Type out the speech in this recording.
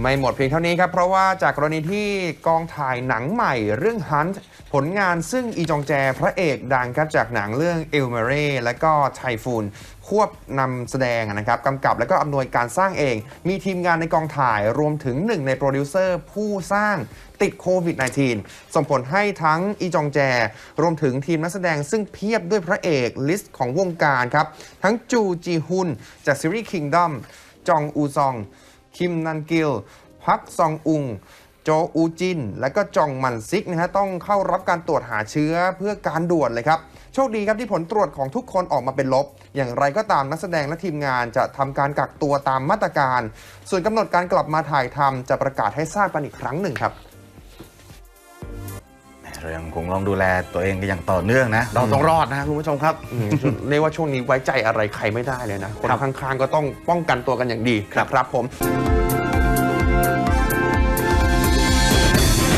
ไม่หมดเพียงเท่านี้ครับ เพราะว่าจากกรณีที่กองถ่ายหนังใหม่เรื่อง Hunt ผลงานซึ่งอีจองแจพระเอกดังครับจากหนังเรื่องเอลเมเร่และก็ไทฟูนควบนำแสดงนะครับกำกับและก็อำนวยการสร้างเอง มีทีมงานในกองถ่ายรวมถึงหนึ่งในโปรดิวเซอร์ผู้สร้างติดโควิด -19 ส่งผลให้ทั้งอีจองแจ รวมถึงทีมนักแสดงซึ่งเพียบด้วยพระเอกลิสต์ของวงการครับ ทั้งจูจีฮุนจากซีรีส์ Kingdom จองอูซอง คิมนันกิลพักซองอุง โจอูจิน และก็จองมันซิกนะฮะต้องเข้ารับการตรวจหาเชื้อเพื่อการด่วนเลยครับ โชคดีครับที่ผลตรวจของทุกคนออกมาเป็นลบ อย่างไรก็ตามนักแสดงและทีมงานจะทำการกักตัวตามมาตรการ ส่วนกำหนดการกลับมาถ่ายทำจะประกาศให้ทราบกันอีกครั้งหนึ่งครับ เรายังคงลองดูแลตัวเองกันอย่างต่อเนื่องนะ เราต้องรอดนะคุณผู้ชมครับอืมเรียกว่าช่วงนี้ไว้ใจอะไรใครไม่ได้เลยนะ คนครับข้างๆก็ต้องป้องกันตัวกันอย่างดีนะครับผม